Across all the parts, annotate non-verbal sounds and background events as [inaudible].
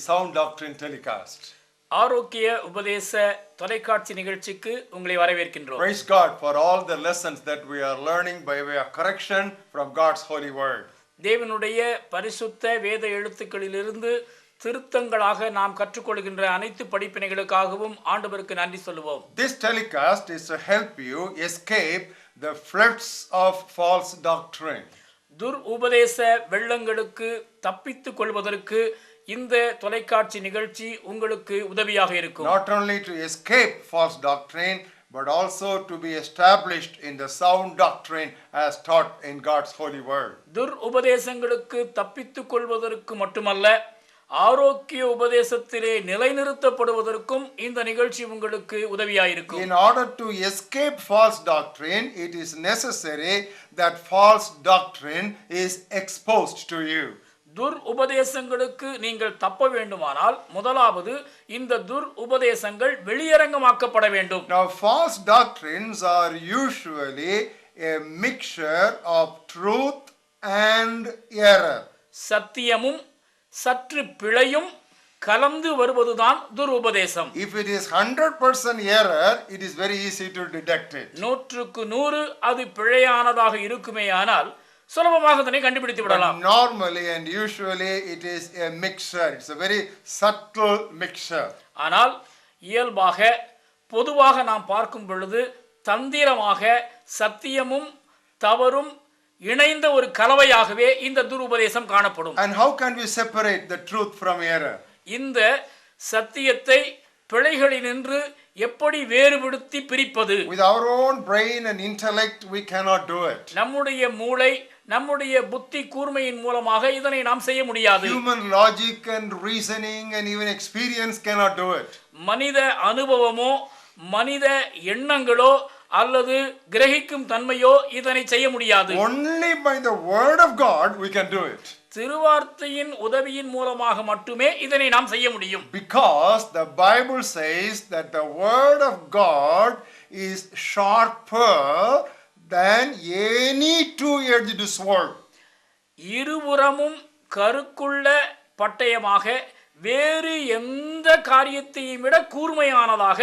Sound Doctrine telecast. ஆரோக்கிய உபதேச தொலைக்காட்சி நிகழ்ச்சிக்கு உங்களை வரவேற்கின்றோம் Praise God for all the lessons that we are learning by way of correction from God's holy word. தேவனுடைய பரிசுத்த வேத எழுத்துக்களிலிருந்து திருத்தங்களாக நாம் கற்றுக்கொள்கின்ற அனைத்து படிப்பினைகளுக்காகவும் ஆண்டவருக்கு நன்றி சொல்லுவோம் This telecast is to help you escape the floods of false doctrine. துர் உபதேச வெள்ளங்களுக்கு தப்பித்துக் கொள்வதற்கு இந்த தொலைக்காட்சி நிகழ்ச்சி உங்களுக்கு உதவியாக இருக்கும் Not only to escape false doctrine, but also to be established in the sound doctrine as taught in God's holy word. துர் உபதேசங்களுக்கு தப்பித்துக் கொள்வதற்கு மட்டுமல்ல ஆரோக்கிய உபதேசத்திலே நிலைநிறுத்தப்படுவதற்கும் இந்த நிகழ்ச்சி உங்களுக்கு உதவியாயிருக்கும் In order to escape false doctrine, it is necessary that false doctrine is exposed to you. துர் உபதேசங்களுக்கு நீங்கள் தப்ப வேண்டுமானால் முதலாவது இந்த துர் உபதேசங்கள் வெளியரங்கமாக்கப்பட வேண்டும் Now, false doctrines are usually a mixture of truth and error. சத்தியமும் சற்று பிழையும் கலந்து வருவதுதான் துர் உபதேசம் If it is 100% error, it is very easy to detect it. நூற்றுக்கு நூறு அது பிழையானதாக இருக்குமேயானால் சுலபமாக அதனை கண்டுபிடித்து விடலாம் normally and usually it is a mixture. It's a very subtle mixture. ஆனால் இயல்பாக பொதுவாக நாம் பார்க்கும் பொழுது தந்திரமாக சத்தியமும் தவறும் இணைந்த ஒரு கலவையாகவே இந்த துருபதேசம் காணப்படும் And how can we separate the truth from error? இந்த சத்தியத்தை பிழைகளினின்று எப்படி வேறுபடுத்தி பிரிப்பது With our own brain and intellect, we cannot do it. நம்முடைய மூளை நம்முடைய புத்தி கூர்மையின் மூலமாக இதனை நாம் செய்ய முடியாது Human logic and reasoning and even experience cannot do it. மனித அனுபவமோ மனித எண்ணங்களோ அல்லது கிரகிக்கும் தன்மையோ இதனை செய்ய முடியாது Only by the word of God we can do it. திருவார்த்தையின் உதவியின் மூலமாக மட்டுமே இதனை நாம் செய்ய முடியும் Because the Bible says that the word of God is sharper than any two-edged sword. இருபுறமும் கருக்குள்ள பட்டயமாக வேறு எந்த காரியத்தையும் விட கூர்மையானதாக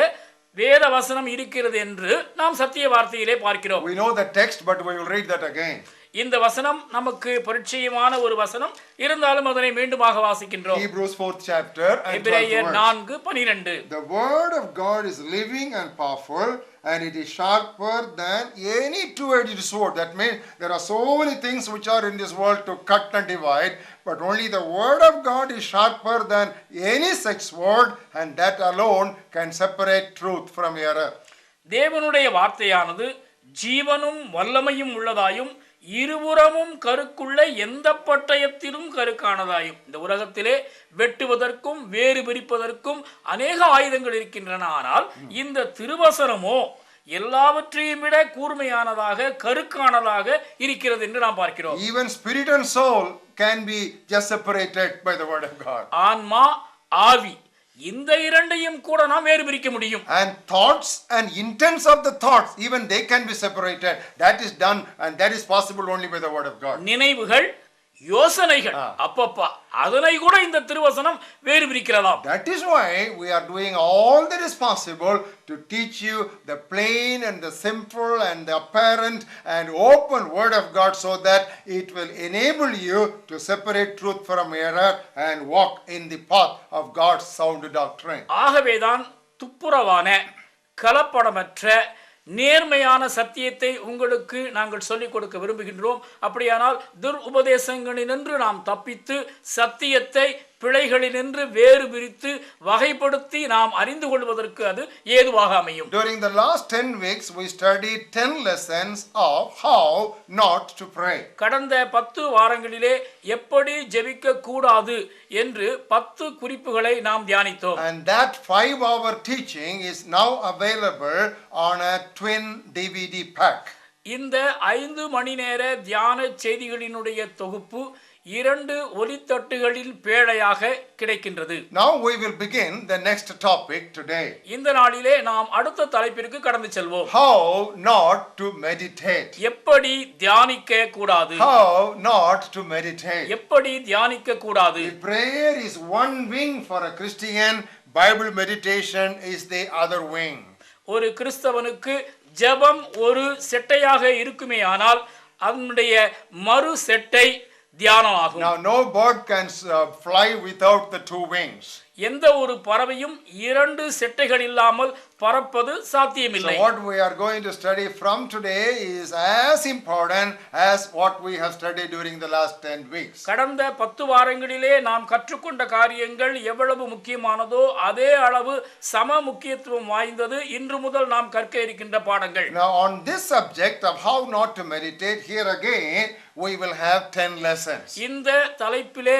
வேத வசனம் இருக்கிறது என்று நாம் சத்திய வார்த்தையிலே பார்க்கிறோம் We know the text, but we will read that again. இந்த வசனம் நமக்கு பரிச்சயமான ஒரு வசனம் இருந்தாலும் அதனை மீண்டுமாக வாசிக்கின்றோம் Hebrews 4th chapter and 12th எபிரேயர் verse. நான்கு பனிரெண்டு The word of God is living and powerful, and it is sharper than any two-edged sword. That means there are so many things which are in this world to cut and divide, but only the word of God is sharper than any such sword, and that alone can separate truth from error. தேவனுடைய வார்த்தையானது ஜீவனும் வல்லமையும் உள்ளதாயும் இருபுறமும் கருக்குள்ள எந்த பட்டயத்திலும் கருக்கானதாயும். இந்த உலகத்திலே வெட்டுவதற்கும் வேறு பிரிப்பதற்கும் அநேக ஆயுதங்கள் இருக்கின்றன. ஆனால் இந்த திருவசனமோ எல்லாவற்றையும் விட கூர்மையானதாக கருக்கானதாக இருக்கிறது என்று நாம் பார்க்கிறோம். Even spirit and soul can be just separated by the word of God. ஆன்மா ஆவி இந்த இரண்டையும் கூட நாம் வேறு பிரிக்க முடியும் And thoughts and intents of the thoughts, even they can be separated. That is done, and that is possible only by the word of God. நினைவுகள் யோசனைகள் அப்பப்பா அதனை கூட இந்த திருவசனம் வேறு பிரிக்கிறதாம் That is why we are doing all that is possible to teach you the plain and the simple and the apparent and open word of God so that it will enable you to separate truth from error and walk in the path of God's sound doctrine. ஆகவேதான் துப்புரவான கலப்படமற்ற நேர்மையான சத்தியத்தை உங்களுக்கு நாங்கள் சொல்லிக் கொடுக்க விரும்புகின்றோம். அப்படியானால் துர் உபதேசங்களினின்று நாம் தப்பித்து சத்தியத்தை பிழைகளினின்று வேறு பிரித்து வகைப்படுத்தி நாம் அறிந்து கொள்வதற்கு அது ஏதுவாக அமையும் During the last 10 weeks, we studied 10 lessons of how not to pray. கடந்த பத்து வாரங்களிலே எப்படி ஜெபிக்க கூடாது என்று பத்து குறிப்புகளை நாம் தியானித்தோம் And that five hour teaching is now available on a twin DVD pack. இந்த ஐந்து மணி நேர தியான செய்திகளினுடைய தொகுப்பு இரண்டு ஒலித்தட்டுகளின் பேழையாக கிடைக்கின்றது Now we will begin the next topic today. இந்த நாளிலே நாம் அடுத்த தலைப்பிற்கு கடந்து செல்வோம் How not to meditate. எப்படி தியானிக்க கூடாது How not to meditate. எப்படி தியானிக்க கூடாது prayer is one wing for a Christian, Bible meditation is the other wing. ஒரு கிறிஸ்தவனுக்கு ஜெபம் ஒரு செட்டையாக இருக்குமே ஆனால் அதனுடைய மறு செட்டை தியானம் ஆகும் Now, no bird can uh, fly without the two wings. எந்த ஒரு பறவையும் இரண்டு செட்டைகள் இல்லாமல் பறப்பது So, சாத்தியமில்லை what we are going to study from today is as important as what we have studied during the last 10 weeks. கடந்த பத்து வாரங்களிலே நாம் கற்றுக்கொண்ட காரியங்கள் எவ்வளவு முக்கியமானதோ அதே அளவு சம முக்கியத்துவம் வாய்ந்தது இன்று முதல் நாம் கற்க இருக்கின்ற பாடங்கள் Now, on this subject of how not to meditate, here again we will have 10 lessons. இந்த தலைப்பிலே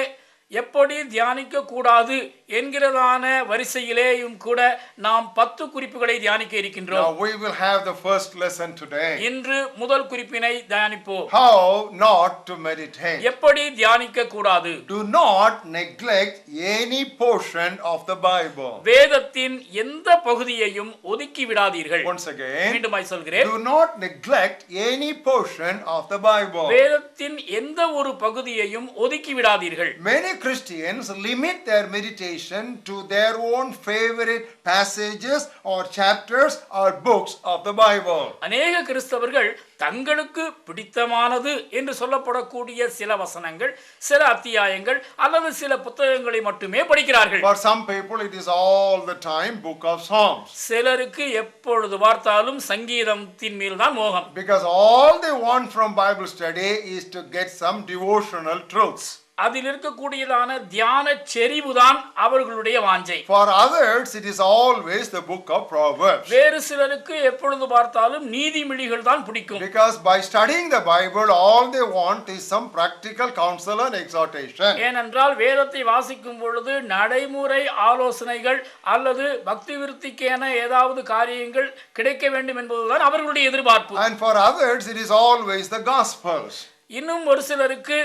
எப்படி தியானிக்க கூடாது என்கிறதான வரிசையிலேயும் கூட நாம் பத்து குறிப்புகளை தியானிக்க இருக்கின்றோம் we will have the first lesson today. இன்று முதல் குறிப்பினை தியானிப்போம் How not to meditate. எப்படி தியானிக்க கூடாது Do not neglect any portion of the Bible. வேதத்தின் எந்த பகுதியையும் ஒதுக்கி விடாதீர்கள் Once again, மீண்டுமாய் சொல்கிறேன் do not neglect any portion of the Bible. வேதத்தின் எந்த ஒரு பகுதியையும் ஒதுக்கி விடாதீர்கள் Many Christians limit their meditation to their own favorite passages or chapters or books of the Bible. அநேக கிறிஸ்தவர்கள் தங்களுக்கு பிடித்தமானது என்று சொல்லப்படக்கூடிய சில வசனங்கள் சில அத்தியாயங்கள் அல்லது சில புத்தகங்களை மட்டுமே படிக்கிறார்கள் For some people, it is all the time book of Psalms. சிலருக்கு எப்பொழுது பார்த்தாலும் சங்கீதத்தின் மேல் தான் மோகம் Because all they want from Bible study is to get some devotional truths. அதில் இருக்கக்கூடியதான தியான செறிவுதான் அவர்களுடைய வாஞ்சை For others, it is always the book of Proverbs. வேறு சிலருக்கு எப்பொழுது பார்த்தாலும் நீதிமொழிகள் தான் பிடிக்கும் Because by studying the Bible, all they want is some practical counsel and exhortation. ஏனென்றால் வேதத்தை வாசிக்கும் பொழுது நடைமுறை ஆலோசனைகள் அல்லது பக்தி விருத்திக்கென ஏதாவது காரியங்கள் கிடைக்க வேண்டும் என்பதுதான் அவர்களுடைய எதிர்பார்ப்பு And for others, it is always the Gospels. இன்னும் ஒரு சிலருக்கு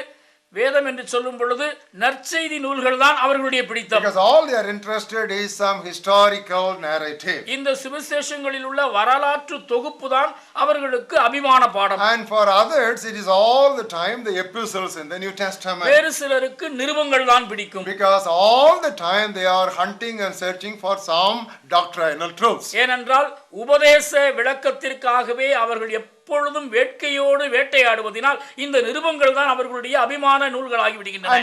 வேதம் என்று சொல்லும் பொழுது நற்செய்தி நூல்கள் தான் அவர்களுடைய பிடித்தம் Because all they are interested is some historical narrative. இந்த சுவிசேஷங்களில் உள்ள வரலாற்று தொகுப்பு தான் அவர்களுக்கு அபிமான பாடம் And for others, it is all the time the epistles in the New Testament. வேறு சிலருக்கு நிருபங்கள் தான் பிடிக்கும் Because all the time they are hunting and searching for some doctrinal truths. ஏனென்றால் உபதேச விளக்கத்திற்காகவே அவர்கள் எப்பொழுதும் வேட்கையோடு வேட்டையாடுவதினால் இந்த நிருபங்கள் தான் அவர்களுடைய அபிமான நூல்களாகி விடுகின்றன.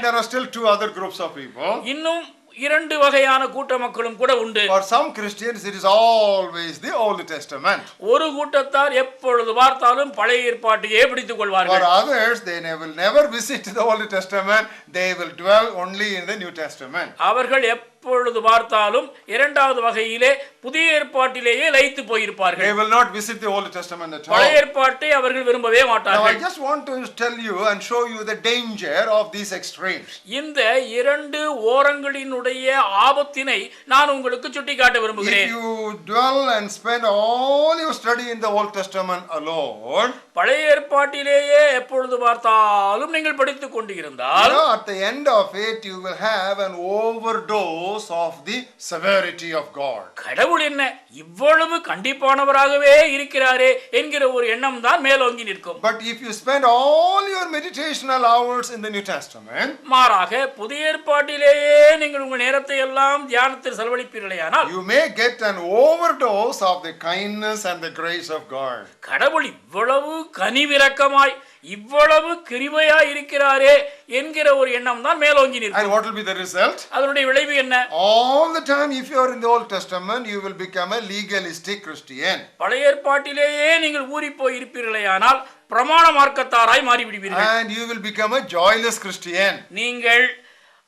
இன்னும் இரண்டு வகையான கூட்ட மக்களும் கூட உண்டு For some Christians, it is always the Old Testament. ஒரு கூட்டத்தார் எப்பொழுது பார்த்தாலும் பழைய ஏற்பாட்டையே பிடித்துக் For கொள்வார்கள் others, they will never visit the Old Testament, they will dwell only in the New Testament. அவர்கள் எப்பொழுது பார்த்தாலும் இரண்டாவது வகையிலே புதிய ஏற்பாட்டிலேயே They போயிருப்பார்கள் will not visit the Old Testament at all. பழைய ஏற்பாட்டை அவர்கள் விரும்பவே Now, I மாட்டார்கள் just want to tell you and show you the danger of these extremes. இந்த இரண்டு ஓரங்களினுடைய ஆபத்தினை நான் உங்களுக்கு சுட்டிக்காட்ட If விரும்புகிறேன் you dwell and spend all your study in the Old Testament alone, பழைய ஏற்பாட்டிலேயே எப்பொழுது பார்த்தாலும் நீங்கள் படித்துக் கொண்டு you இருந்தால் know, at the end of it, you will have an overdose of the severity of God. கடவுள் என்ன இவ்வளவு கண்டிப்பானவராகவே இருக்கிறாரே என்கிற ஒரு எண்ணம் தான் மேலோங்கி நிற்கும் But if you spend all your meditational hours in the New Testament, மாறாக புதிய ஏற்பாட்டிலேயே நீங்கள் உங்கள் நேரத்தை எல்லாம் தியானத்தில் செலவழிப்பீர்களேயானால் you may get an overdose of the kindness and the grace of God. கடவுள் இவ்வளவு கனிவிரக்கமாய் இவ்வளவு கிருபையாய் இருக்கிறாரே என்கிற ஒரு எண்ணம் தான் மேலோங்கி நிற்கும் And what will be the result? அதனுடைய விளைவு என்ன All the time, if you are in the Old Testament, you will become a legalistic Christian. பழைய ஏற்பாட்டிலேயே நீங்கள் ஊறி போய் இருப்பீர்களேயானால் பிரமாண மார்க்கத்தாராய் மாறிவிடுவீர்கள் And you will become a joyless Christian. நீங்கள்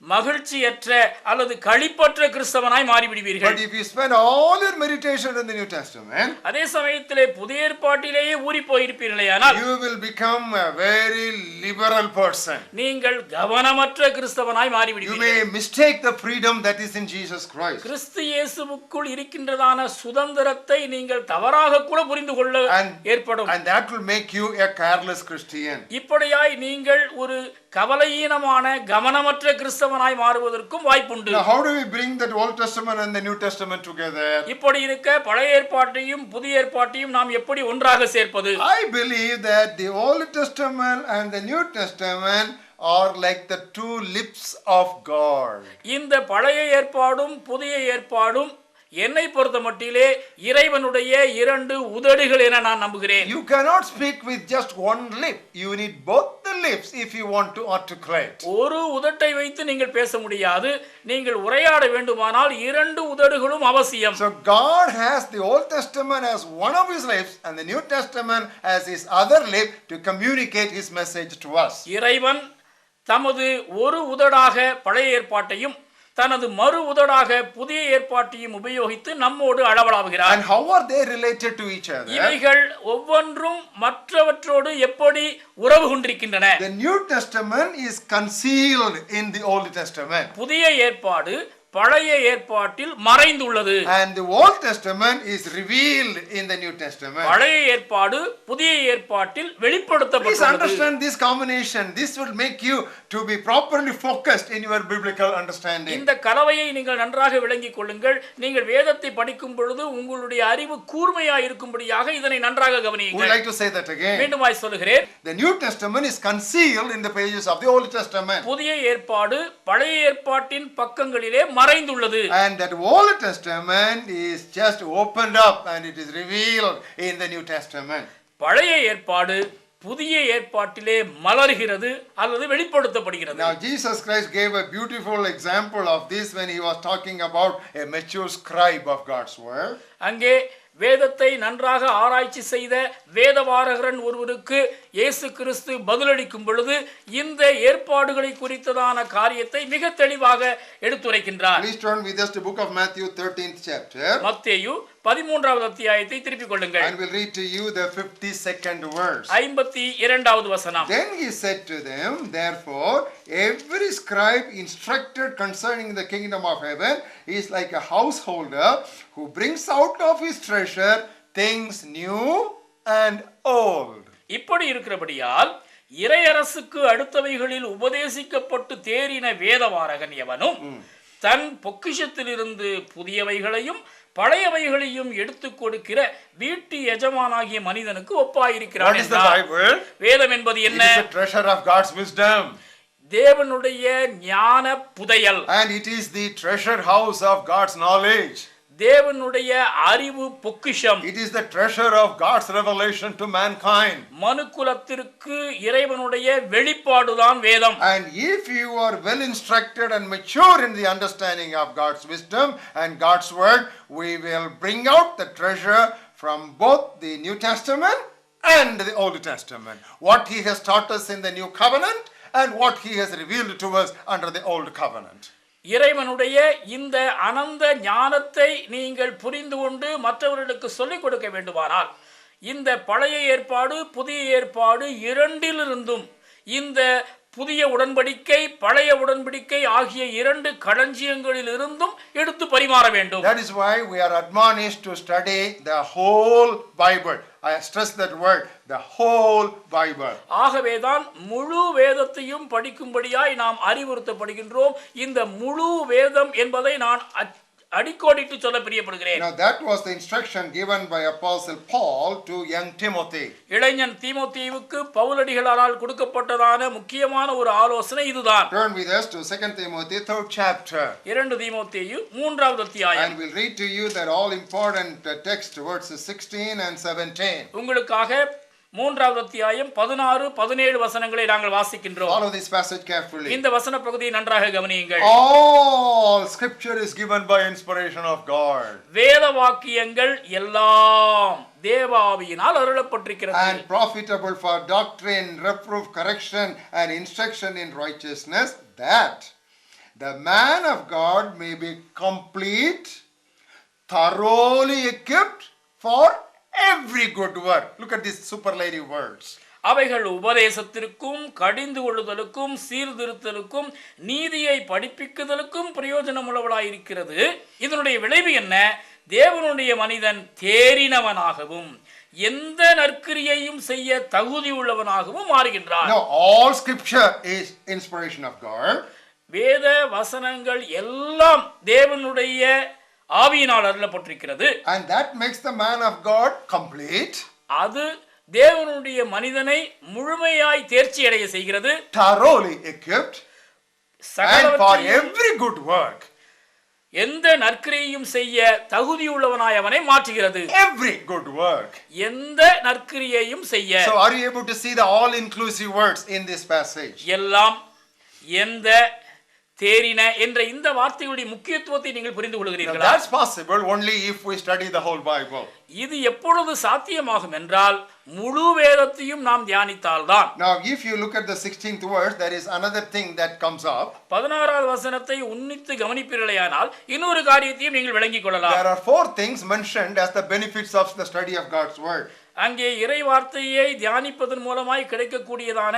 மகிழ்ச்சியற்ற அல்லது களிப்பற்ற கிறிஸ்தவனாய் மாறிவிடுவீர்கள் But if you spend all your meditation in the New Testament, அதே சமயத்திலே புதிய ஏற்பாட்டிலேயே ஊறி போயிருப்பீர்களேயானால் you will become a very liberal person. நீங்கள் கவனமற்ற கிறிஸ்தவனாய் You மாறிவிடுவீர்கள் may mistake the freedom that is in Jesus Christ. கிறிஸ்து இயேசுவுக்குள் இருக்கின்றதான சுதந்திரத்தை நீங்கள் தவறாக கூட புரிந்து கொள்ள ஏற்படும் And that will make you a careless Christian. இப்படியாய் நீங்கள் ஒரு கவலையீனமான கவனமற்ற கிறிஸ்தவனாய் மாறுவதற்கும் வாய்ப்புண்டு how do we bring that Old Testament and the New Testament together? இப்படி இருக்க பழைய ஏற்பாட்டையும் புதிய ஏற்பாட்டையும் நாம் எப்படி ஒன்றாக சேர்ப்பது I believe that the Old Testament and the New Testament are like the two lips of God. இந்த பழைய ஏற்பாடும் புதிய ஏற்பாடும் என்னை பொறுத்த மட்டிலே இறைவனுடைய இரண்டு உதடுகள் என நான் நம்புகிறேன் You cannot speak with just one lip. You need both the lips if you want to articulate. ஒரு உதட்டை வைத்து நீங்கள் பேச முடியாது நீங்கள் உரையாட வேண்டுமானால் இரண்டு உதடுகளும் அவசியம் So God has the Old Testament as one of his lips and the New Testament as his other lip to communicate his message to us. இறைவன் தமது ஒரு உதடாக பழைய ஏற்பாட்டையும் தனது மறு உதடாக புதிய ஏற்பாட்டையும் உபயோகித்து நம்மோடு அளவலாவுகிறார் And how are they related to each other? இவைகள் ஒவ்வொன்றும் மற்றவற்றோடு எப்படி உறவு கொண்டிருக்கின்றன The New Testament is concealed in the Old Testament. புதிய ஏற்பாடு பழைய ஏற்பாட்டில் மறைந்துள்ளது And the Old Testament is revealed in the New Testament. பழைய ஏற்பாடு புதிய ஏற்பாட்டில் Please வெளிப்படுத்தப்பட்டுள்ளது understand this combination. This will make you to be properly focused in your biblical understanding. இந்த கலவையை நீங்கள் நன்றாக விளங்கிக் கொள்ளுங்கள் நீங்கள் வேதத்தை படிக்கும் பொழுது உங்களுடைய அறிவு கூர்மையா இருக்கும்படியாக இதனை நன்றாக Would கவனியுங்கள் like to say that again. மீண்டுமாய் சொல்லுகிறேன் The New Testament is concealed in the pages of the Old Testament. புதிய ஏற்பாடு பழைய ஏற்பாட்டின் பக்கங்களிலே மறைந்துள்ளது And that Old Testament is just opened up and it is revealed in the New Testament. பழைய ஏற்பாடு புதிய ஏற்பாட்டிலே மலர்கிறது அல்லது வெளிப்படுத்தப்படுகிறது Now, Jesus Christ gave a beautiful example of this when he was talking about a mature scribe of God's word. அங்கே வேதத்தை நன்றாக ஆராய்ச்சி செய்த வேதவாரகரன் ஒருவருக்கு இயேசு கிறிஸ்து பதிலளிக்கும் பொழுது இந்த ஏற்பாடுகளை குறித்ததான காரியத்தை மிக தெளிவாக எடுத்துரைக்கின்றார் Please turn with us to book of Matthew 13th chapter. மத்தேயு பதிமூன்றாவது அத்தியாயத்தை திருப்பிக் கொள்ளுங்கள் And we'll read to you the 52nd verse. ஐம்பத்தி இரண்டாவது வசனம் Then he said to them, Therefore, every scribe instructed concerning the kingdom of heaven is like a householder who brings out of his treasure things new and old. இப்படி இருக்கிறபடியால் இறையரசுக்கு அடுத்தவைகளில் உபதேசிக்கப்பட்டு தேறின வேதவாரகன் எவனும் தன் பொக்கிஷத்திலிருந்து புதியவைகளையும் பழையவைகளையும் எடுத்துக் கொடுக்கிற வீட்டு எஜமானாகிய மனிதனுக்கு ஒப்பாயிருக்கிறான்? வேதம் என்பது என்ன treasure of God's wisdom. தேவனுடைய ஞான புதையல் And it is the treasure house of God's knowledge. தேவனுடைய அறிவு பொக்கிஷம் It is the treasure of God's revelation to mankind. மனுக்குலத்திற்கு இறைவனுடைய வெளிப்பாடுதான் வேதம் And if you are well instructed and mature in the understanding of God's wisdom and God's word, we will bring out the treasure from both the New Testament and the Old Testament. What He has taught us in the New Covenant and what He has revealed to us under the Old Covenant. இறைவனுடைய இந்த அனந்த ஞானத்தை நீங்கள் புரிந்து கொண்டு மற்றவர்களுக்கு சொல்லிக் கொடுக்க வேண்டுமானால் இந்த பழைய ஏற்பாடு புதிய ஏற்பாடு இரண்டிலிருந்தும் இந்த புதிய உடன்படிக்கை பழைய உடன்படிக்கை ஆகிய இரண்டு களஞ்சியங்களில் இருந்தும் எடுத்து பரிமாற வேண்டும் That is why we are admonished to study the whole Bible. I stress that word, the whole Bible. ஆகவேதான் முழு வேதத்தையும் படிக்கும்படியாய் நாம் அறிவுறுத்தப்படுகின்றோம் இந்த முழு வேதம் என்பதை நான் அடிக்கோடிட்டு சொல்ல பிரியப்படுகிறேன் Now that was the instruction given by Apostle Paul to young Timothy. இளைஞன் தீமோத்தேயுவுக்கு பவுலடிகளால் கொடுக்கப்பட்டதான முக்கியமான ஒரு ஆலோசனை இதுதான் Turn with us to 2 Timothy, third chapter. இரண்டு தீமோத்தேயு மூன்றாவது அத்தியாயம் And we'll read to you that all important uh, text, verses 16 and 17. உங்களுக்காக மூன்றாவது அத்தியாயம் பதினாறு பதினேழு வசனங்களை நாங்கள் வாசிக்கின்றோம் Follow this passage carefully. இந்த வசன பகுதியை நன்றாக கவனியுங்கள் All scripture is given by inspiration of God வேத வாக்கியங்கள் எல்லாம் தேவாவியினால் அருளப்பட்டிருக்கிறது and profitable for doctrine, reproof, correction, and instruction in righteousness, that the man of God may be complete, thoroughly equipped for every good work. Look at these superlative words. அவைகள் உபதேசத்திற்கும் கடிந்து கொள்ளுதலுக்கும் சீர்திருத்தலுக்கும் நீதியை படிப்பிக்குதலுக்கும் பிரயோஜனமுள்ளவளாயிருக்கிறது இதனுடைய விளைவு என்ன தேவனுடைய மனிதன் தேறினவனாகவும் எந்த நற்கிரியையும் செய்ய தகுதி உள்ளவனாகவும் மாறுகின்றான் Now, all scripture is inspiration of God. வேத வசனங்கள் எல்லாம் தேவனுடைய ஆவியினால் அருளப்பட்டிருக்கிறது And that makes the man of God complete, அது தேவனுடைய மனிதனை முழுமையாய் தேர்ச்சி அடைய செய்கிறது thoroughly equipped, and for every good work. எந்த நற்கிரியையும் செய்ய தகுதியுள்ளவனாய் அவனை மாற்றுகிறது Every good work. எந்த நற்கிரியையும் செய்ய So, are you able to see the all inclusive words in this passage? எல்லாம் எந்த தேறின என்ற இந்த வார்த்தைகளுடைய முக்கியத்துவத்தை நீங்கள் புரிந்து கொள்கிறீர்களா that's possible only if we study the whole Bible. இது எப்பொழுது சாத்தியமாகும் என்றால் முழு வேதத்தையும் நாம் தியானித்தால்தான் Now, if you look at the 16th verse, there is another thing that comes up. பதினாறாவது வசனத்தை உன்னித்து கவனிப்பீர்களேயானால் இன்னொரு காரியத்தையும் நீங்கள் விளங்கிக் கொள்ளலாம் There are four things mentioned as the benefits of the study of God's word. அங்கே இறை வார்த்தையை தியானிப்பதன் மூலமாய் கிடைக்கக்கூடியதான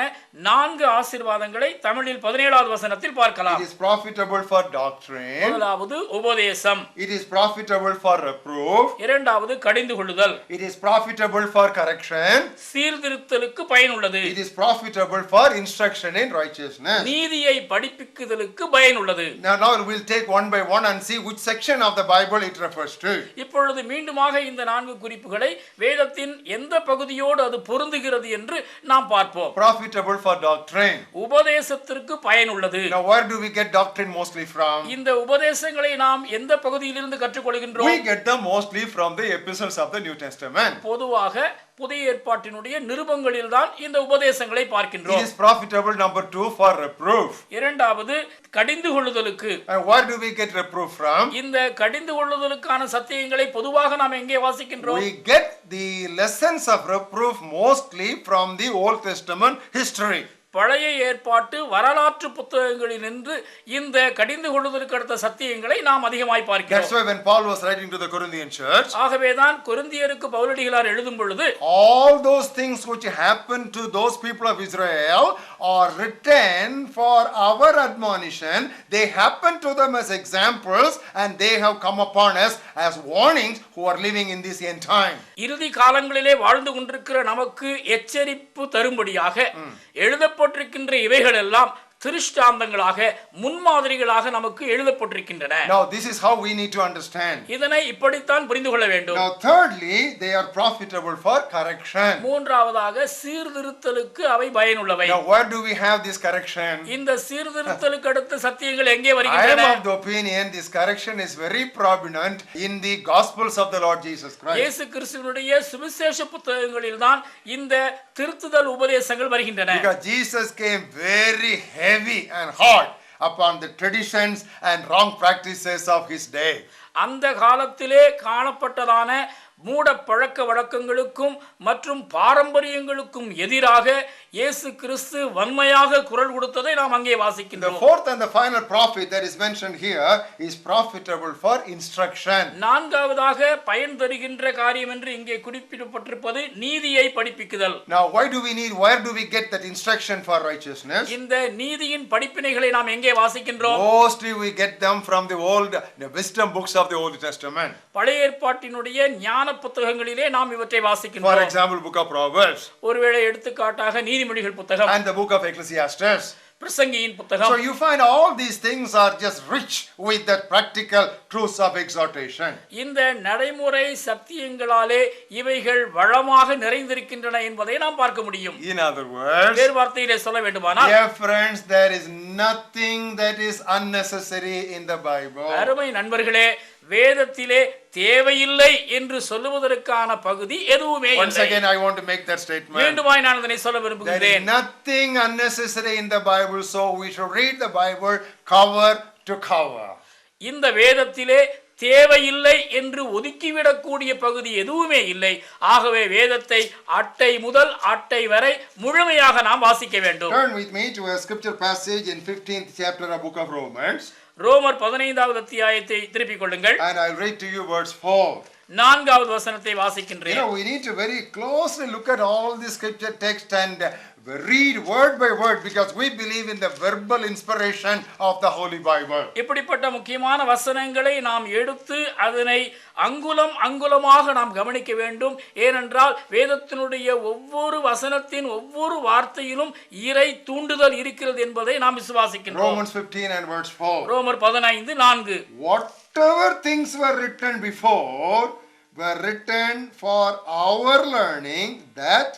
நான்கு ஆசீர்வாதங்களை தமிழில் பதினேழாவது வசனத்தில் பார்க்கலாம் It is profitable for doctrine, முதலாவது உபதேசம் it is profitable for reproof, இரண்டாவது கடிந்து கொள்ளுதல் it is profitable for correction, சீர்திருத்தலுக்கு பயனுள்ளது it is profitable for instruction in righteousness. நீதியை படிப்பிக்குதலுக்கு பயனுள்ளது Now, now we'll take one by one and see which section of the Bible it refers to. இப்பொழுது மீண்டுமாக இந்த நான்கு குறிப்புகளை வேதத்தின் எந்த பகுதியோடு அது பொருந்துகிறது என்று நாம் பார்ப்போம் Profitable for doctrine. உபதேசத்திற்கு பயனுள்ளது Now, where do we get doctrine mostly from? இந்த உபதேசங்களை நாம் எந்த பகுதியிலிருந்து We கற்றுக்கொள்கின்றோம் get them mostly from the epistles of the New Testament. பொதுவாக புதிய ஏற்பாட்டினுடைய நிருபங்களில் தான் இந்த உபதேசங்களை பார்க்கின்றோம் is profitable, number two, for reproof. இரண்டாவது கடிந்து கொள்ளுதலுக்கு And where do we get reproof from? இந்த கடிந்து கொள்ளுதலுக்கான சத்தியங்களை பொதுவாக நாம் எங்கே வாசிக்கின்றோம் We get the lessons of reproof mostly from the Old Testament history. பழைய ஏற்பாட்டு வரலாற்று புத்தகங்களில் நின்று இந்த கடிந்து கொள்ளுதலுக்கு அடுத்த சத்தியங்களை நாம் அதிகமாய் That's பார்க்கிறோம் why when Paul was writing to the Corinthian church, ஆகவேதான் கொரிந்தியருக்கு பவுலடிகளார் எழுதும் பொழுது all those things which happened to those people of Israel are written for our admonition. They happen to them as examples and they have come upon us as warnings who are living in this end time. இறுதி காலங்களிலே வாழ்ந்து கொண்டிருக்கிற நமக்கு எச்சரிப்பு தரும்படியாக எழுதப்பட்டிருக்கின்ற இவைகள் எல்லாம் திருஷ்டாந்தங்களாக முன்மாதிரிகளாக நமக்கு எழுதப்பட்டிருக்கின்றன Now, this is how we need to understand. இதனை இப்படித்தான் புரிந்து கொள்ள வேண்டும் Now, thirdly, they are profitable for correction. மூன்றாவதாக சீர்திருத்தலுக்கு அவை பயனுள்ளவை Now, where do we have this correction? இந்த சீர்திருத்தலுக்கு அடுத்த சத்தியங்கள் எங்கே I am வருகின்றன of the opinion this correction is very prominent in the Gospels of the Lord Jesus Christ. இயேசு கிறிஸ்துவனுடைய சுவிசேஷ புத்தகங்களில் தான் இந்த திருத்துதல் உபதேசங்கள் வருகின்றன Because Jesus came very heavy and hard upon the traditions and wrong practices of his day. அந்த காலத்திலே காணப்பட்டதான மூட பழக்க வழக்கங்களுக்கும் மற்றும் பாரம்பரியங்களுக்கும் எதிராக இயேசு கிறிஸ்து வன்மையாக குரல் கொடுத்ததை நாம் அங்கே The வாசிக்கின்றோம் fourth and the final profit that is mentioned here is profitable for instruction. நான்காவதாக பயன் தருகின்ற காரியம் என்று இங்கே குறிப்பிடப்பட்டிருப்பது நீதியை படிப்பிக்குதல் Now, why do we need, where do we get that instruction for righteousness? இந்த நீதியின் படிப்பினைகளை நாம் எங்கே வாசிக்கின்றோம் Mostly we get them from the old the wisdom books of the Old Testament. பழைய ஏற்பாட்டினுடைய ஞான புத்தகங்களிலே நாம் இவற்றை For வாசிக்கின்றோம் example, book of Proverbs ஒருவேளை எடுத்துக்காட்டாக நீதிமொழிகள் புத்தகம் and the book of Ecclesiastes. பிரசங்கியின் So புத்தகம் you find all these things are just rich with that practical truths of exhortation. இந்த நடைமுறை சத்தியங்களாலே இவைகள் வளமாக நிறைந்திருக்கின்றன என்பதை நாம் பார்க்க முடியும் In other words, வேறு வார்த்தையிலே சொல்ல வேண்டுமானால் dear friends, there is nothing that is unnecessary in the Bible. அருமை நண்பர்களே வேதத்திலே தேவையில்லை என்று சொல்லுவதற்கான பகுதி எதுவுமே Once again, I want to make that statement. மீண்டுமாய் நான் இதனை சொல்ல There is விரும்புகிறேன் nothing unnecessary in the Bible, so we should read the Bible cover to cover. இந்த வேதத்திலே தேவையில்லை என்று ஒதுக்கிவிடக்கூடிய பகுதி எதுவுமே இல்லை ஆகவே வேதத்தை அட்டை முதல் அட்டை வரை முழுமையாக நாம் வாசிக்க வேண்டும் Turn with me to a scripture passage in 15th chapter of book of Romans, ரோமர் பதினைந்தாவது அத்தியாயத்தை திருப்பிக் கொள்ளுங்கள் and I'll read to you verse 4. நான்காவது வசனத்தை You வாசிக்கின்றேன் know, we need to very closely look at all the scripture text and read word by word because we believe in the verbal inspiration of the Holy Bible. இப்படிப்பட்ட முக்கியமான வசனங்களை நாம் எடுத்து அதனை அங்குலம் அங்குலமாக நாம் கவனிக்க வேண்டும் ஏனென்றால் வேதத்தினுடைய ஒவ்வொரு வசனத்தின் ஒவ்வொரு வார்த்தையிலும் இறை தூண்டுதல் இருக்கிறது என்பதை நாம் விசுவாசிக்கின்றோம் Romans 15 and verse 4. ரோமர் பதினைந்து நான்கு Whatever things were written before were written for our learning, that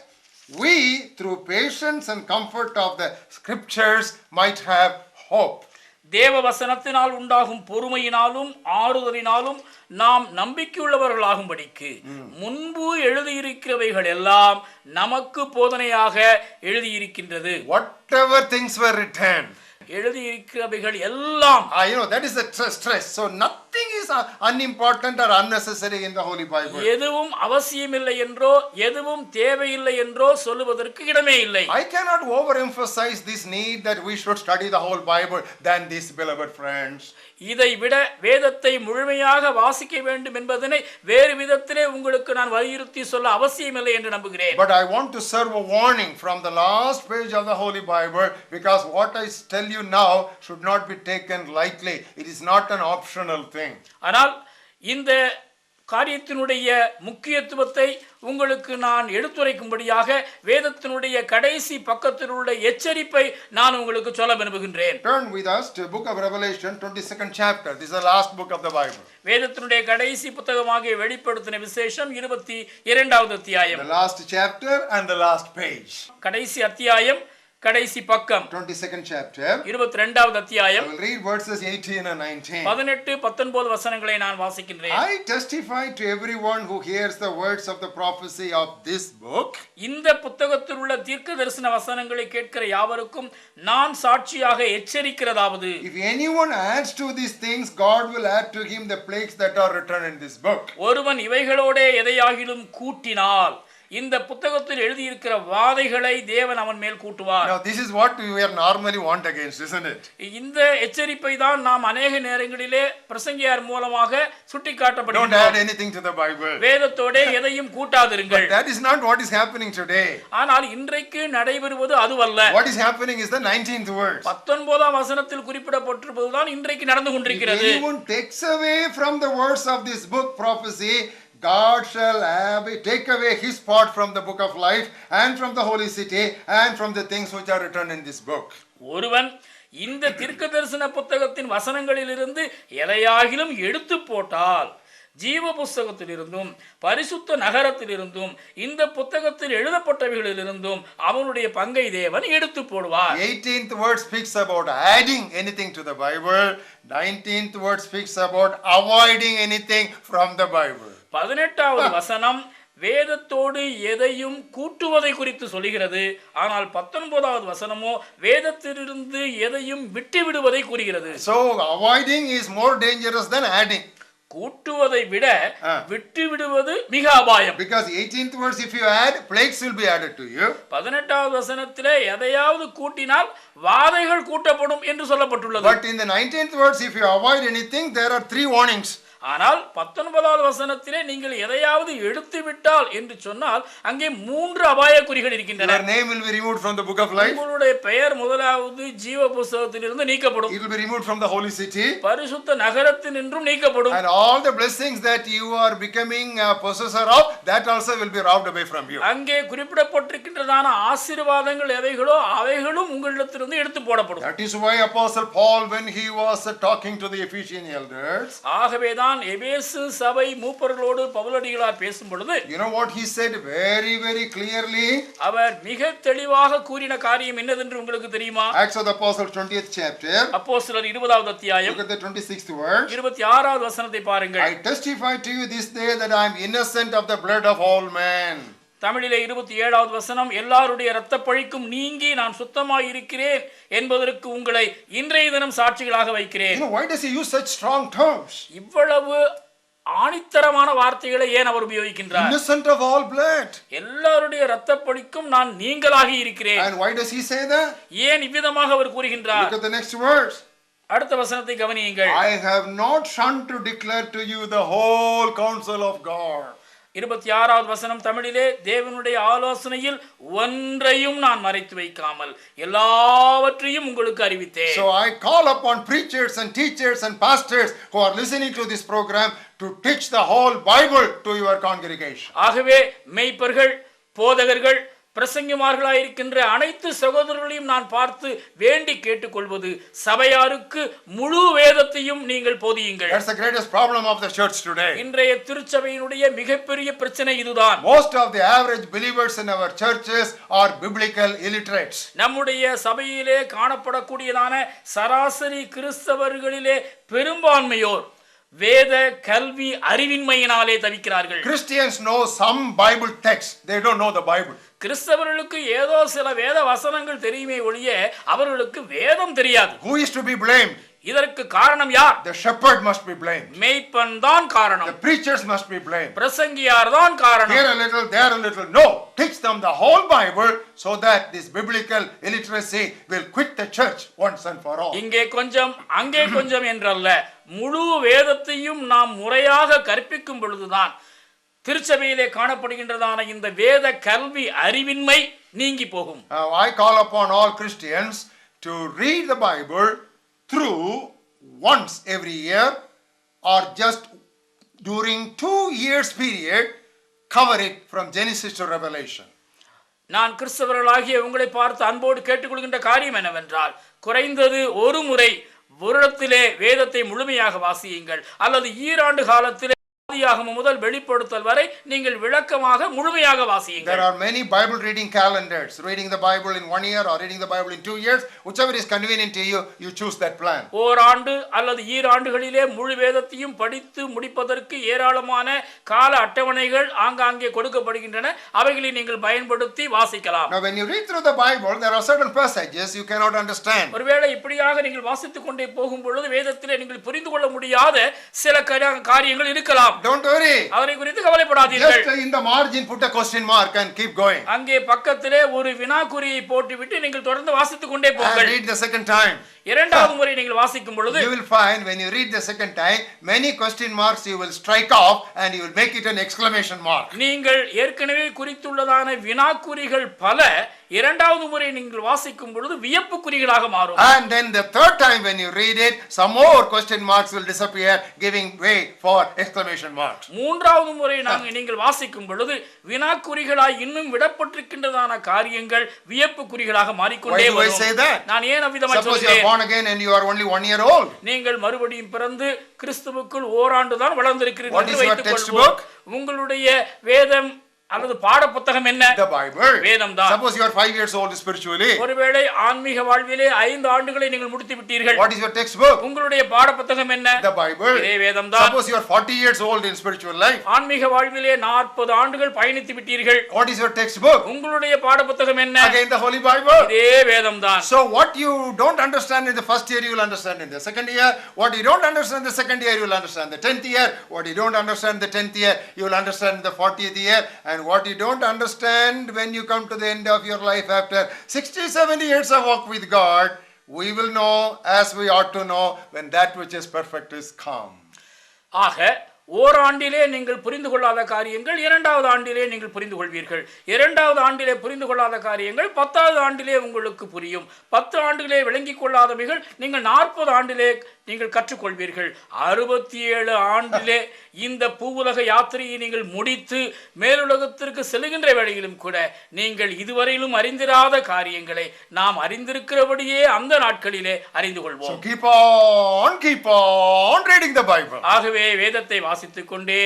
we, through patience and comfort of the scriptures, might have hope. தேவ வசனத்தினால் உண்டாகும் பொறுமையினாலும் ஆறுதலினாலும் நாம் நம்பிக்கையுள்ளவர்களாகும்படிக்கு முன்பு எழுதியிருக்கிறவைகள் எல்லாம் நமக்கு போதனையாக எழுதியிருக்கின்றது Whatever things were written. எழுதியிருக்கிறவைகள் எல்லாம் Ah, you know, that is tr- stress. So nothing is uh, unimportant or unnecessary in the Holy Bible. எதுவும் அவசியமில்லை என்றோ எதுவும் தேவையில்லை என்றோ சொல்லுவதற்கு இடமே இல்லை I cannot overemphasize this need that we should study the whole Bible than this, beloved friends. இதை விட வேதத்தை முழுமையாக வாசிக்க வேண்டும் என்பதனை வேறு விதத்திலே உங்களுக்கு நான் வலியுறுத்தி சொல்ல அவசியமில்லை என்று நம்புகிறேன் But I want to serve a warning from the last page of the Holy Bible because what I tell you now should not be taken lightly. It is not an optional thing. ஆனால் இந்த காரியத்தினுடைய முக்கியத்துவத்தை உங்களுக்கு நான் எடுத்துரைக்கும்படியாக வேதத்தினுடைய கடைசி பக்கத்தில் உள்ள எச்சரிப்பை நான் உங்களுக்கு சொல்ல விரும்புகின்றேன் Turn with us to book of Revelation, 22nd chapter. This is the last book of the Bible. வேதத்தினுடைய கடைசி புத்தகமாகிய வெளிப்படுத்தின விசேஷம் இருபத்தி இரண்டாவது அத்தியாயம் The last chapter and the last page. கடைசி அத்தியாயம் கடைசி பக்கம் 22nd chapter. இருபத்தி ரெண்டாவது I அத்தியாயம் will read verses 18 and 19. பதினெட்டு பத்தொன்பது வசனங்களை நான் வாசிக்கின்றேன் I testify to everyone who hears the words of the prophecy of this book இந்த புத்தகத்தில் உள்ள தீர்க்க தரிசன வசனங்களை கேட்கிற யாவருக்கும் நான் சாட்சியாக எச்சரிக்கிறதாவது If anyone adds to these things, God will add to him the plagues that are written in this book. ஒருவன் இவைகளோட எதையாகிலும் கூட்டினால் இந்த புத்தகத்தில் எழுதியிருக்கிற வாதைகளை தேவன் அவன் மேல் கூட்டுவார் Now, this is what we are normally want against, isn't it? இந்த எச்சரிப்பை தான் நாம் அநேக நேரங்களிலே பிரசங்கியார் மூலமாக Don't சுட்டிக்காட்டப்படுகிறோம் add anything to the Bible. வேதத்தோட எதையும் கூட்டாதிருங்கள் That is not what is happening today. ஆனால் இன்றைக்கு நடைபெறுவது அதுவல்ல What is happening is the 19th verse. பத்தொன்பதாம் வசனத்தில் குறிப்பிடப்பட்டிருப்பதுதான் இன்றைக்கு நடந்து கொண்டிருக்கிறது anyone takes away from the words of this book prophecy, God shall have, take away his part from the book of life and from the holy city and from the things which are written in this book. ஒருவன் இந்த தீர்க்க தரிசன புத்தகத்தின் வசனங்களிலிருந்து எதையாகிலும் எடுத்து போட்டால் ஜீவ புஸ்தகத்திலிருந்தும் பரிசுத்த நகரத்திலிருந்தும் இந்த புத்தகத்தில் எழுதப்பட்டவைகளிலிருந்தும் அவனுடைய பங்கை தேவன் எடுத்து போடுவார் 18th word speaks about adding anything to the Bible. 19th word speaks about avoiding anything from the Bible. பதினெட்டாவது வசனம் வேதத்தோடு எதையும் கூட்டுவதை குறித்து சொல்கிறது ஆனால் பத்தொன்பதாவது வசனமோ வேதத்திலிருந்து எதையும் விட்டு விடுவதை கூறுகிறது So avoiding is more dangerous than adding. கூட்டுவதை விட. விட்டு விடுவது மிக அபாயம் Because 18th verse, if you add, plagues will be added to you. பதினெட்டாவது வசனத்திலே எதையாவது கூட்டினால் வாதைகள் கூட்டப்படும் என்று சொல்லப்பட்டுள்ளது But in the 19th verse, if you avoid anything, there are three warnings. ஆனால் பத்தொன்பதாவது வசனத்திலே நீங்கள் எதையாவது எடுத்து விட்டால் என்று சொன்னால் அங்கே மூன்று அபாய குறிகள் இருக்கின்றன Your name will be removed from the book of life. உங்களுடைய பெயர் முதலாவது ஜீவ புஸ்தகத்திலிருந்து நீக்கப்படும் It will be removed from the holy city. பரிசுத்த நகரத்தினின்றும் நீக்கப்படும் And all the blessings that you are becoming a possessor of, that also will be robbed away from you. அங்கே குறிப்பிடப்பட்டிருக்கின்றதான ஆசீர்வாதங்கள் எவைகளோ அவைகளும் உங்களிடத்திலிருந்து எடுத்து போடப்படும் That is why Apostle Paul, when he was uh, talking to the Ephesian elders, ஆகவேதான் எபேசு சபை மூப்பர்களோடு பவுலடிகளார் பேசும் பொழுது you know what he said very, very clearly? அவர் மிக தெளிவாக கூறின காரியம் என்னதென்று உங்களுக்கு தெரியுமா Acts of the Apostles, 20th chapter. அப்போ சிலர் இருபதாவது அத்தியாயம் Look at the 26th verse. இருபத்தி ஆறாவது வசனத்தை பாருங்கள் I testify to you this day that I am innocent of the blood of all men. தமிழிலே இருபத்தி ஏழாவது வசனம் எல்லாருடைய இரத்த பழிக்கும் நீங்கி நான் சுத்தமாய் இருக்கிறேன் என்பதற்கு உங்களை இன்றைய தினம் சாட்சிகளாக வைக்கிறேன் why does he use such strong terms? இவ்வளவு ஆணித்தரமான வார்த்தைகளை ஏன் அவர் உபயோகிக்கின்றார் Innocent of all blood. எல்லாருடைய இரத்த பழிக்கும் நான் நீங்களாகி இருக்கிறேன் And why does he say that? ஏன் இவ்விதமாக அவர் கூறுகின்றார் Look at the next verse. அடுத்த வசனத்தை கவனியுங்கள் I have not shunned to declare to you the whole counsel of God. இருபத்தி ஆறாவது வசனம் தமிழிலே தேவனுடைய ஆலோசனையில் ஒன்றையும் நான் மறைத்து வைக்காமல் எல்லாவற்றையும் உங்களுக்கு அறிவித்தேன் So I call upon preachers and teachers and pastors who are listening to this program to teach the whole Bible to your congregation. ஆகவே மெய்ப்பர்கள் போதகர்கள் பிரசங்கிமார்களாயிருக்கின்ற அனைத்து சகோதரர்களையும் நான் பார்த்து வேண்டி கேட்டுக்கொள்வது சபையாருக்கு முழு வேதத்தையும் நீங்கள் போதியுங்கள் That's the greatest problem of the church today. இன்றைய திருச்சபையினுடைய மிகப்பெரிய பிரச்சனை இதுதான் Most of the average believers in our churches are biblical illiterates. நம்முடைய சபையிலே காணப்படக்கூடியதான சராசரி கிறிஸ்தவர்களிலே பெரும்பான்மையோர் வேத கல்வி அறிவின்மையினாலே தவிக்கிறார்கள் Christians know some Bible text, they don't know the Bible. கிறிஸ்தவர்களுக்கு ஏதோ சில வேத வசனங்கள் தெரியுமே ஒழிய அவர்களுக்கு வேதம் தெரியாது Who is to be blamed? இதற்கு காரணம் யார் The shepherd must be blamed. மெய்ப்பன் தான் The காரணம் preachers must be blamed. பிரசங்கியார் தான் காரணம் Here a little, there a little. No, teach them the whole Bible so that this biblical illiteracy will quit the church once and for all. இங்கே கொஞ்சம் அங்கே கொஞ்சம் என்றல்ல முழு வேதத்தையும் நாம் முறையாக கற்பிக்கும் பொழுதுதான் திருச்சபையிலே காணப்படுகின்றதான இந்த வேத கல்வி அறிவின்மை நீங்கி போகும் I call upon all Christians to read the Bible through once every year or just during two years period, cover it from Genesis to Revelation. நான் கிறிஸ்தவர்களாகிய உங்களை பார்த்து அன்போடு கேட்டுக்கொள்கின்ற காரியம் என்னவென்றால் குறைந்தது ஒரு முறை வருடத்திலே வேதத்தை முழுமையாக வாசியுங்கள் அல்லது ஈராண்டு காலத்திலே ஆதியாகமம் முதல் வெளிப்படுத்தல் வரை நீங்கள் விளக்கமாக முழுமையாக There வாசியுங்கள் are many Bible reading calendars, reading the Bible in one year or reading the Bible in two years, whichever is convenient to you, you choose that plan. ஓராண்டு அல்லது ஈராண்டுகளிலே முழு வேதத்தையும் படித்து முடிப்பதற்கு ஏராளமான கால அட்டவணைகள் ஆங்காங்கே கொடுக்கப்படுகின்றன அவைகளை நீங்கள் பயன்படுத்தி வாசிக்கலாம் Now, when you read through the Bible, there are certain passages you cannot understand. ஒருவேளை இப்படியாக நீங்கள் வாசித்துக் கொண்டே போகும் பொழுது வேதத்திலே நீங்கள் புரிந்து கொள்ள முடியாத சில கர- காரியங்கள் இருக்கலாம் Don't worry. அதனை குறித்து கவலைப்படாதீர்கள் Just in the margin, put a question mark and keep going. அங்கே பக்கத்திலே ஒரு வினாக்குறியை போட்டுவிட்டு நீங்கள் தொடர்ந்து வாசித்துக் கொண்டே போங்கள் read the second time. இரண்டாவது முறை நீங்கள் வாசிக்கும் பொழுது You will find when you read the second time, many question marks you will strike off and you will make it an exclamation mark. நீங்கள் ஏற்கனவே குறித்துள்ளதான வினாக்குறிகள் பல இரண்டாவது முறை நீங்கள் வாசிக்கும் பொழுது வியப்பு குறிகளாக மாறும் And then the third time when you read it, some more question marks will disappear, giving way for exclamation marks. மூன்றாவது முறை நாங்கள் நீங்கள் வாசிக்கும் பொழுது வினாக்குறிகளாய் இன்னும் விடப்பட்டிருக்கின்றதான காரியங்கள் வியப்பு குறிகளாக மாறிக்கொண்டே Why do I say வரும் that? நான் ஏன் அவ்விதமாய் Suppose you are சொல்கிறேன் born again and you are only one year old. நீங்கள் மறுபடியும் பிறந்து கிறிஸ்துவுக்குள் ஓராண்டு தான் வளர்ந்திருக்கிறீர்கள் உங்களுடைய வேதம் அல்லது பாட புத்தகம் என்ன The Bible. வேதம்தான். Suppose you are five years old spiritually. ஒருவேளை ஆன்மீக வாழ்விலே ஐந்து ஆண்டுகளை நீங்கள் முடித்து விட்டீர்கள் What is your textbook? உங்களுடைய பாட புத்தகம் என்ன The Bible. இதே வேதம்தான் Suppose you are 40 years old in spiritual life. ஆன்மீக வாழ்விலே நாற்பது ஆண்டுகள் பயணித்து விட்டீர்கள் What is your textbook? உங்களுடைய பாட புத்தகம் என்ன Again, the Holy Bible. இதே what you don't understand in the first year, you will understand in the second year. What you don't understand in the second year, you will understand the tenth year. What you don't understand in the tenth year, you will understand in the fortieth year. And what you don't understand when you come to the end of your life after 60, 70 years of walk with God, we will know as we ought to know when that which is perfect is come. ஆக ஓராண்டிலே நீங்கள் புரிந்து கொள்ளாத காரியங்கள் இரண்டாவது ஆண்டிலே நீங்கள் புரிந்து கொள்வீர்கள். இரண்டாவது ஆண்டிலே புரிந்து கொள்ளாத காரியங்கள் பத்தாவது ஆண்டிலே உங்களுக்கு புரியும். பத்து ஆண்டிலே விளங்கிக் கொள்ளாதவைகள் நீங்கள் நாற்பது ஆண்டிலே நீங்கள் கற்றுக்கொள்வீர்கள். அறுபத்தி ஏழு ஆண்டிலே [laughs] இந்த பூவுலக யாத்திரையை நீங்கள் முடித்து மேலுலகத்திற்கு செல்கின்ற வேளையிலும் கூட நீங்கள் இதுவரையிலும் அறிந்திராத காரியங்களை நாம் அறிந்திருக்கிறபடியே அந்த நாட்களிலே அறிந்து கொள்வோம் keep on, keep on reading the Bible. ஆகவே வேதத்தை வாசித்துக் கொண்டே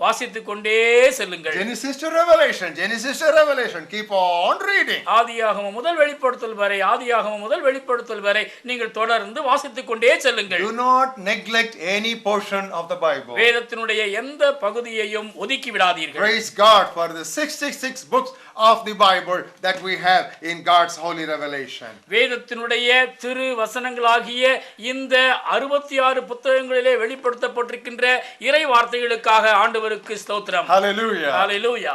வாசித்துக் கொண்டே செல்லுங்கள் Genesis to Revelation, Genesis to Revelation. Keep on reading. ஆதியாகமம் முதல் வெளிப்படுத்தல் வரை ஆதியாகமம் முதல் வெளிப்படுத்தல் வரை நீங்கள் தொடர்ந்து வாசித்துக் கொண்டே செல்லுங்கள் Do not neglect any portion of the Bible. வேதத்தினுடைய எந்த பகுதியையும் ஒதுக்கி விடாதீர்கள் Praise God for the 66 books of the Bible that we have in God's holy revelation. வேதத்தினுடைய திரு வசனங்களாகிய இந்த அறுபத்தி ஆறு புத்தகங்களிலே வெளிப்படுத்தப்பட்டிருக்கின்ற இறை வார்த்தைகளுக்காக ஆண்டவருக்கு ஸ்தோத்திரம் Hallelujah. ஹalleluya